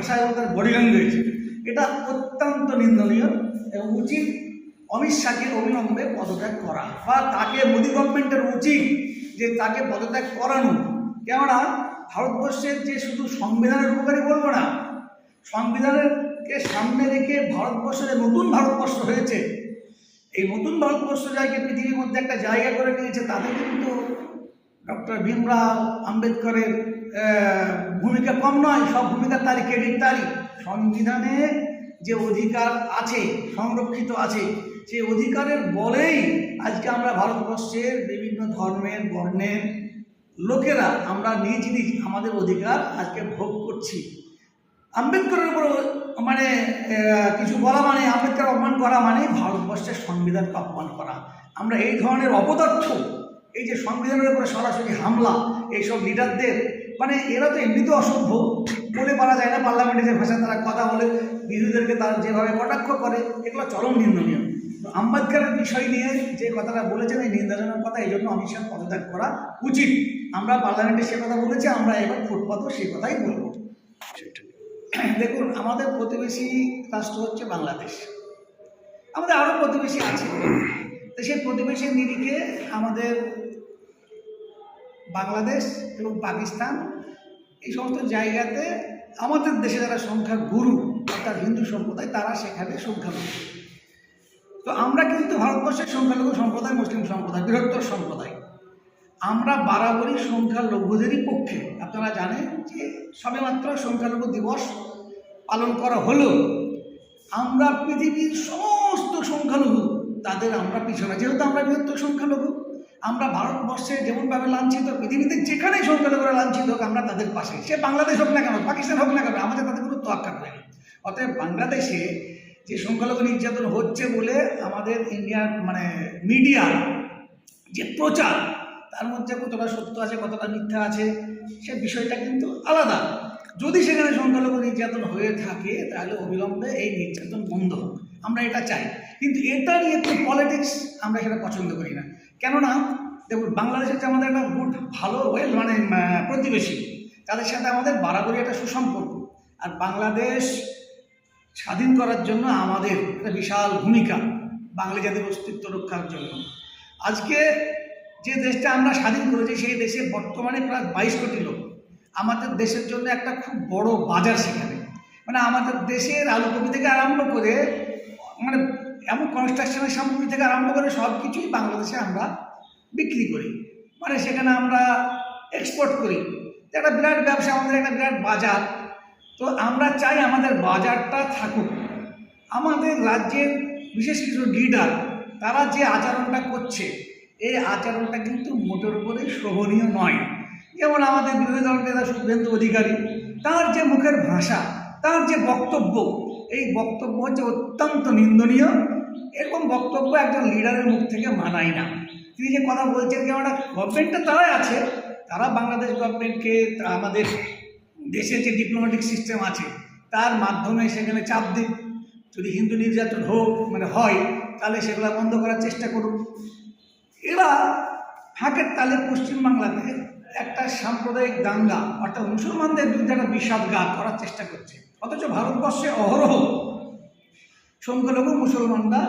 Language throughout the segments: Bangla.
ভাষা এবং তার বডি ল্যাঙ্গুয়েজ এটা অত্যন্ত নিন্দনীয় এবং উচিত অমিত শাহকে অবিলম্বে পদত্যাগ করা বা তাকে মোদী গভর্নমেন্টের উচিত যে তাকে পদত্যাগ করানো। কেননা ভারতবর্ষের যে শুধু সংবিধানের উপকারী বলব না সংবিধানেরকে সামনে রেখে ভারতবর্ষের নতুন ভারতবর্ষ হয়েছে। এই নতুন ভারতবর্ষ জায়গা পৃথিবীর মধ্যে একটা জায়গা করে নিয়েছে, তাতে কিন্তু ডক্টর ভীমরাও আম্বেদকরের ভূমিকা কম নয়, সব ভূমিকার তারই ক্রেডিট তারই সংবিধানে যে অধিকার আছে, সংরক্ষিত আছে সেই অধিকারের বলেই আজকে আমরা ভারতবর্ষের বিভিন্ন ধর্মের, বর্ণের লোকেরা আমরা নিজ নিজ আমাদের অধিকার আজকে ভোগ করছি। আম্বেদকরের উপর মানে কিছু বলা মানে আম্বেদকর অপমান করা মানে ভারতবর্ষের সংবিধানকে অপমান করা। আমরা এই ধরনের অপদার্থ এই যে সংবিধানের উপরে সরাসরি হামলা, এইসব লিডারদের মানে এরা তো এমনিতেও অসভ্য, বলে পারা যায় না, পার্লামেন্টে যে ভাষায় তারা কথা বলে, বিরোধীদেরকে তারা যেভাবে কটাক্ষ করে, এগুলো চরম নিন্দনীয়। তো আম্বেদকরের বিষয় নিয়ে যে কথাটা বলেছেন, এই নিন্দাজনক কথা, এই জন্য অমিত শাহ পদত্যাগ করা উচিত। আমরা পার্লামেন্টে সে কথা বলেছি, আমরা এবার ফুটপাতও সে কথাই বলব। দেখুন, আমাদের প্রতিবেশী রাষ্ট্র হচ্ছে বাংলাদেশ। আমাদের আরও প্রতিবেশী আছে। তো সেই প্রতিবেশীর নিরিখে আমাদের বাংলাদেশ এবং পাকিস্তান, এই সমস্ত জায়গাতে আমাদের দেশে যারা সংখ্যা গুরু, অর্থাৎ হিন্দু সম্প্রদায়, তারা সেখানে সংখ্যালঘু। তো আমরা কিন্তু ভারতবর্ষের সংখ্যালঘু সম্প্রদায়, মুসলিম সম্প্রদায়, বৃহত্তর সম্প্রদায়। আমরা বারাবরই সংখ্যালঘুদেরই পক্ষে। আপনারা জানেন যে সবেমাত্র সংখ্যালঘু দিবস পালন করা হলো আমরা পৃথিবীর সমস্ত সংখ্যালঘু, তাদের আমরা পিছনে, যেহেতু আমরা বৃহত্তর সংখ্যালঘু। আমরা ভারতবর্ষে যেমনভাবে লাঞ্ছিত, পৃথিবীতে যেখানেই সংখ্যালঘুরা লাঞ্ছিত হোক, আমরা তাদের পাশে। সে বাংলাদেশ হোক না কেন, পাকিস্তান হোক না কেন, আমাদের তাদের কোনো তোয়াক্কা করে না অতএব বাংলাদেশে যে সংখ্যালঘু নির্যাতন হচ্ছে বলে আমাদের ইন্ডিয়ার মানে মিডিয়া যে প্রচার, তার মধ্যে কতটা সত্য আছে, কতটা মিথ্যা আছে, সে বিষয়টা কিন্তু আলাদা। যদি সেখানে সংখ্যালঘু নির্যাতন হয়ে থাকে, তাহলে অবিলম্বে এই নির্যাতন বন্ধ। হোক আমরা এটা চাই। কিন্তু এটা নিয়ে একটু পলিটিক্স আমরা সেটা পছন্দ করি না। কেননা, দেখুন, বাংলাদেশের যে আমাদের একটা গুড ভালো ওয়েল মানে প্রতিবেশী, তাদের সাথে আমাদের বাড়াবাড়ি একটা সুসম্পর্ক। আর বাংলাদেশ স্বাধীন করার জন্য আমাদের একটা বিশাল ভূমিকা বাঙালি জাতির অস্তিত্ব রক্ষার জন্য। আজকে যে দেশটা আমরা স্বাধীন করেছি, সেই দেশে বর্তমানে প্রায় বাইশ কোটি লোক। আমাদের দেশের জন্য একটা খুব বড় বাজার সেখানে। মানে আমাদের দেশের আলু আলুকপি থেকে আরম্ভ করে মানে এমন কনস্ট্রাকশনের সামগ্রী থেকে আরম্ভ করে সব কিছুই বাংলাদেশে আমরা বিক্রি করি। মানে সেখানে আমরা এক্সপোর্ট করি। একটা বিরাট ব্যবসা, আমাদের একটা বিরাট বাজার। তো আমরা চাই আমাদের বাজারটা থাকুক। আমাদের রাজ্যের বিশেষ কিছু লিডার তারা যে আচরণটা করছে, এই আচরণটা কিন্তু মোটের উপরে শোভনীয় নয়। যেমন আমাদের বিরোধী দল নেতা শুভেন্দু অধিকারী, তার যে মুখের ভাষা, তার যে বক্তব্য এই বক্তব্য হচ্ছে অত্যন্ত নিন্দনীয়। এরকম বক্তব্য একজন লিডারের মুখ থেকে মানায় না। তিনি যে কথা বলছেন যে আমরা গভর্নমেন্টটা তারাই আছে। তারা বাংলাদেশ গভর্নমেন্টকে আমাদের দেশের যে ডিপ্লোম্যাটিক সিস্টেম আছে, তার মাধ্যমে সেখানে চাপ দিন যদি হিন্দু নির্যাতন হোক মানে হয়, তাহলে সেগুলো বন্ধ করার চেষ্টা করুন এরা ফাঁকের তালে পশ্চিমবাংলাতে একটা সাম্প্রদায়িক দাঙ্গা, অর্থাৎ মুসলমানদের বিরুদ্ধে একটা বিষাদঘাত করার চেষ্টা করছে। অথচ ভারতবর্ষে অহরহ সংখ্যালঘু মুসলমানরা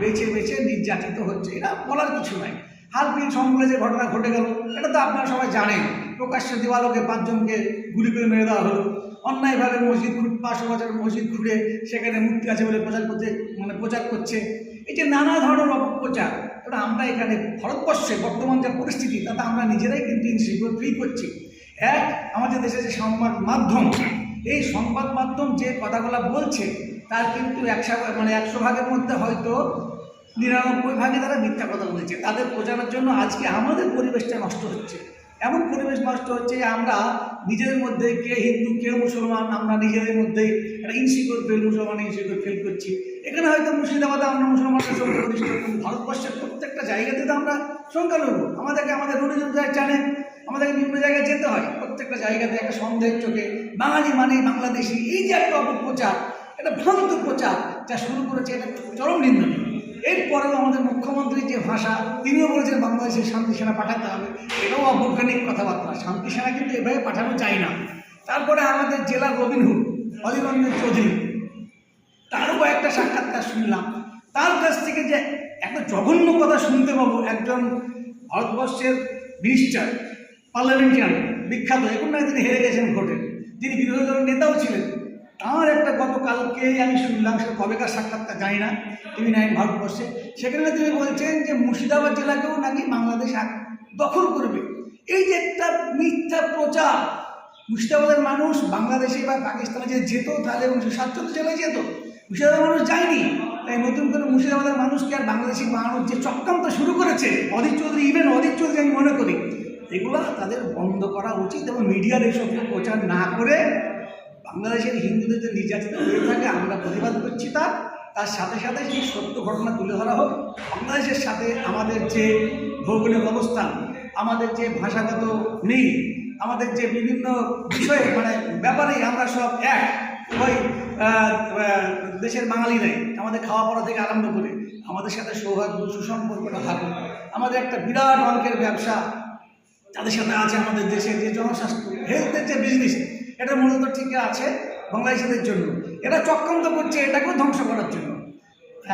বেছে বেছে নির্যাতিত হচ্ছে। এটা বলার কিছু নাই। হালপিল সম্বলে যে ঘটনা ঘটে গেল, এটা তো আপনারা সবাই জানেন। প্রকাশ্য দিবালোকে পাঁচজনকে গুলি করে মেরে দেওয়া হলো। অন্যায়ভাবে মসজিদ খুঁড় পাঁচশো বছর মসজিদ খুঁড়ে সেখানে মুক্তি আছে বলে প্রচার করতে মানে প্রচার করছে। এই যে নানা ধরনের অপপ্রচার এটা আমরা এখানে ভারতবর্ষে বর্তমান যে পরিস্থিতি, তাতে আমরা নিজেরাই কিন্তু ইনসিকিউর ফিল করছি। এক, আমাদের দেশে যে সংবাদ মাধ্যম এই সংবাদ মাধ্যম যে কথাগুলো বলছে, তার কিন্তু একশো মানে একশো ভাগের মধ্যে হয়তো নিরানব্বই ভাগে তারা মিথ্যা কথা বলেছে। তাদের প্রচারের জন্য আজকে আমাদের পরিবেশটা নষ্ট হচ্ছে। এমন পরিবেশ নষ্ট হচ্ছে যে আমরা নিজেদের মধ্যে কে হিন্দু, কে মুসলমান, আমরা নিজেদের মধ্যে একটা ইনসিকিউর ফেল মুসলমান ইনসিকিউর ফেল করছি। এখানে হয়তো মুর্শিদাবাদে আমরা মুসলমানদের প্রতিষ্ঠা কিন্তু ভারতবর্ষের প্রত্যেকটা জায়গাতে তো আমরা সংখ্যালঘু। আমাদেরকে আমাদের রুটিজম জানেন আমাদেরকে বিভিন্ন জায়গায় যেতে হয়। প্রত্যেকটা জায়গাতে একটা সন্দেহের চোখে বাঙালি মানে বাংলাদেশি। এই যে একটা অপপ্রচার, একটা ভ্রান্ত প্রচার যা শুরু করেছে এটা চরম নিন্দনীয়। এরপরেও আমাদের মুখ্যমন্ত্রীর যে ভাষা, তিনিও বলেছেন বাংলাদেশের শান্তি সেনা পাঠাতে হবে। এটাও অবৈজ্ঞানিক কথাবার্তা। শান্তি সেনা কিন্তু এভাবে পাঠানো চাই না। তারপরে আমাদের জেলা রবিনহুড অধীর রঞ্জন চৌধুরী, তারও কয়েকটা সাক্ষাৎকার শুনলাম। তার কাছ থেকে যে একটা জঘন্য কথা শুনতে পাবো একজন ভারতবর্ষের মিনিস্টার পার্লামেন্টারিয়ান বিখ্যাত, এখন না তিনি হেরে গেছেন ভোটে যিনি বিরোধী দলের নেতাও ছিলেন তাঁর গতকালকেই আমি শুনলাম সে কবেকার সাক্ষাৎকার জানি না টিভি নাইন ভারতবর্ষে। সেখানে তিনি বলছেন যে মুর্শিদাবাদ জেলাকেও নাকি বাংলাদেশ দখল করবে। এই যে একটা মিথ্যা প্রচার, মুর্শিদাবাদের মানুষ বাংলাদেশে বা পাকিস্তানে যে যেত তাহলে উনিশশো সাতচল্লিশ জেলায় যেত। মুর্শিদাবাদের মানুষ যায়নি। তাই নতুন করে মুর্শিদাবাদের মানুষকে আর বাংলাদেশি মানুষ যে চক্রান্ত শুরু করেছে, অধীর চৌধুরী ইভেন অধীর চৌধুরী আমি মনে করি, এগুলো তাদের বন্ধ করা উচিত এবং মিডিয়ার এইসব প্রচার না করে বাংলাদেশের হিন্দুদের যে নির্যাতিত হয়ে থাকে, আমরা প্রতিবাদ করছি তা, তার সাথে সাথে সেই সত্য ঘটনা তুলে ধরা হোক। বাংলাদেশের সাথে আমাদের যে ভৌগোলিক অবস্থান, আমাদের যে ভাষাগত মিল আমাদের যে বিভিন্ন বিষয়ে মানে ব্যাপারেই আমরা সব এক ওই দেশের বাঙালিরাই আমাদের খাওয়া পড়া থেকে আরম্ভ করে আমাদের সাথে সৌহার্দ্য সুসম্পর্কটা থাকুক আমাদের একটা বিরাট অঙ্কের ব্যবসা তাদের সাথে আছে আমাদের দেশের যে জনস্বাস্থ্য হেলথের যে বিজনেস এটা মূলত ঠিক আছে বাংলাদেশিদের জন্য। এটা চক্রান্ত করছে এটাকেও ধ্বংস করার জন্য।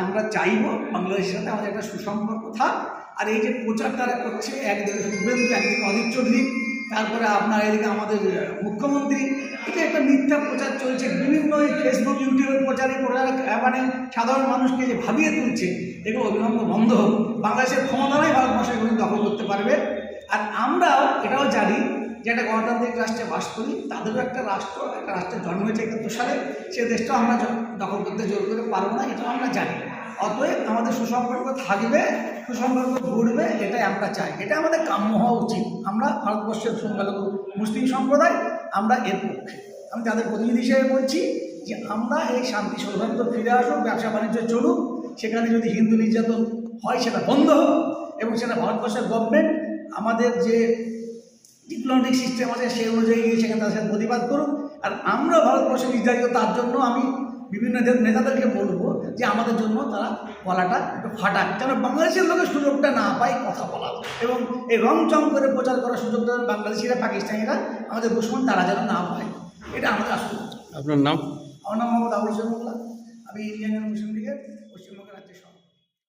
আমরা চাইব বাংলাদেশের সাথে আমাদের একটা সুসম্পর্ক থাক। আর এই যে প্রচার তারা করছে, একদিকে শুভেন্দু, একদিকে অধীর চৌধুরী, তারপরে আপনার এদিকে আমাদের মুখ্যমন্ত্রী এটা একটা মিথ্যা প্রচার চলছে, বিভিন্ন ফেসবুক ইউটিউবের প্রচারে প্রচার মানে সাধারণ মানুষকে যে ভাবিয়ে তুলছে এগুলো অবিলম্ব বন্ধ হোক, বাংলাদেশের ক্ষমতারাই ভারতবর্ষ দখল করতে পারবে। আর আমরাও এটাও জানি যে একটা গণতান্ত্রিক রাষ্ট্রে বাস করি, তাদেরও একটা রাষ্ট্র, একটা রাষ্ট্রের জন্ম হয়েছে একাত্তর সালে, সে দেশটাও আমরা দখল করতে জোর করে পারব না, এটাও আমরা জানি। অতএব আমাদের সুসম্পর্ক থাকবে, সুসম্পর্ক ঘুরবে এটাই আমরা চাই। এটা আমাদের কাম্য হওয়া উচিত। আমরা ভারতবর্ষের সংখ্যালঘু মুসলিম সম্প্রদায়, আমরা এর পক্ষে। আমি তাদের প্রতিনিধি হিসেবে বলছি যে আমরা এই শান্তি সৌহার্দ্য ফিরে আসুক, ব্যবসা বাণিজ্য চলুক, সেখানে যদি হিন্দু নির্যাতন হয়, সেটা বন্ধ হোক, এবং সেটা ভারতবর্ষের গভর্নমেন্ট আমাদের যে ডিপ্লোমেটিক সিস্টেম আছে সেই অনুযায়ী গিয়ে সেখানে তাদের সাথে প্রতিবাদ করুক। আর আমরা ভারতবর্ষে নির্যাতিত তার জন্য আমি বিভিন্ন নেতাদেরকে বলব যে আমাদের জন্য তারা গলাটা একটু ফাটাক যেন বাংলাদেশের লোকের সুযোগটা না পায় কথা বলার। এবং এই রং চং করে প্রচার করার সুযোগটা বাংলাদেশিরা পাকিস্তানিরা আমাদের দুশ্মন তারা যেন না পায়। এটা আমাদের আসল আপনার নাম? আমার নাম মোহাম্মদ আবুল হোসেন মোল্লা। আমি ইন্ডিয়ান মুসলিম লীগের